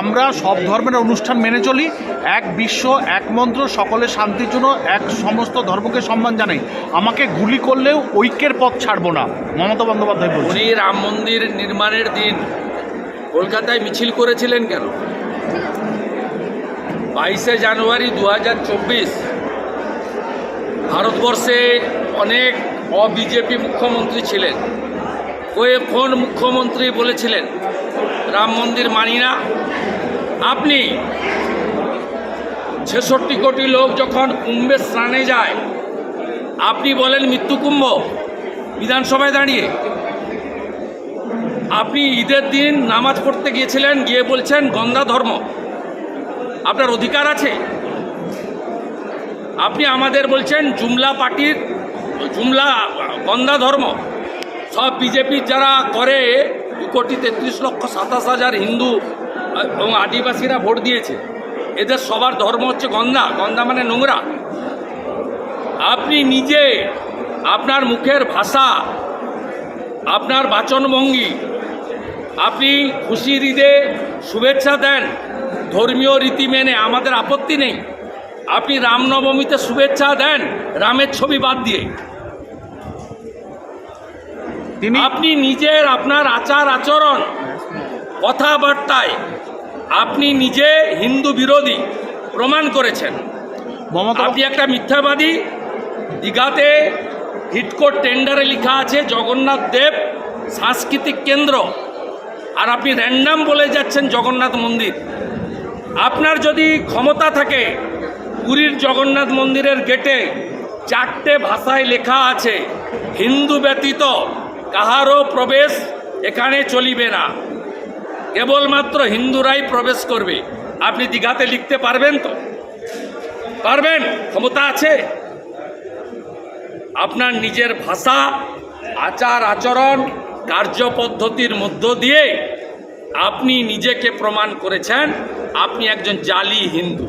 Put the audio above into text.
আমরা সব ধর্মের অনুষ্ঠান মেনে চলি। এক বিশ্ব, এক মন্ত্র সকলের শান্তির জন্য এক সমস্ত ধর্মকে সম্মান জানাই। আমাকে গুলি করলেও ঐক্যের পথ ছাড়বো না। মমতা বন্দ্যোপাধ্যায় বলছি রাম মন্দির নির্মাণের দিন কলকাতায় মিছিল করেছিলেন কেন? বাইশে জানুয়ারি দু হাজার চব্বিশ, ভারতবর্ষে অনেক অবিজেপি মুখ্যমন্ত্রী ছিলেন। কোন মুখ্যমন্ত্রী বলেছিলেন, রাম মন্দির মানি না। আপনি ছেষট্টি কোটি লোক যখন কুম্ভে স্নানে যায়, আপনি বলেন মৃত্যু কুম্ভ বিধানসভায় দাঁড়িয়ে। আপনি ঈদের দিন নামাজ পড়তে গিয়েছিলেন, গিয়ে বলছেন গন্ধা ধর্ম। আপনার অধিকার আছে। আপনি আমাদের বলছেন জুমলা পার্টির, জুমলা গন্ধা ধর্ম। সব বিজেপির যারা করে, দু কোটি তেত্রিশ লক্ষ সাতাশ হাজার হিন্দু এবং আদিবাসীরা ভোট দিয়েছে। এদের সবার ধর্ম হচ্ছে গন্ধা। গন্ধা মানে নোংরা। আপনি নিজে আপনার মুখের ভাষা আপনার বাচনভঙ্গি আপনি খুশির ঈদে শুভেচ্ছা দেন ধর্মীয় রীতি মেনে আমাদের আপত্তি নেই। আপনি রামনবমীতে শুভেচ্ছা দেন রামের ছবি বাদ দিয়ে। আপনি নিজের আপনার আচার আচরণ কথাবার্তায় আপনি নিজে হিন্দু বিরোধী প্রমাণ করেছেন। আপনি একটা মিথ্যাবাদী দীঘাতে হিটকোট টেন্ডারে লেখা আছে জগন্নাথ দেব সাংস্কৃতিক কেন্দ্র। আর আপনি র্যান্ডাম বলে যাচ্ছেন জগন্নাথ মন্দির। আপনার যদি ক্ষমতা থাকে পুরীর জগন্নাথ মন্দিরের গেটে চারটে ভাষায় লেখা আছে হিন্দু ব্যতীত কাহারও প্রবেশ এখানে চলিবে না। কেবলমাত্র হিন্দুরাই প্রবেশ করবে। আপনি দীঘাতে লিখতে পারবেন তো? পারবেন? ক্ষমতা আছে? আপনার নিজের ভাষা, আচার, আচরণ, কার্যপদ্ধতির মধ্য দিয়ে আপনি নিজেকে প্রমাণ করেছেন। আপনি একজন জালি হিন্দু।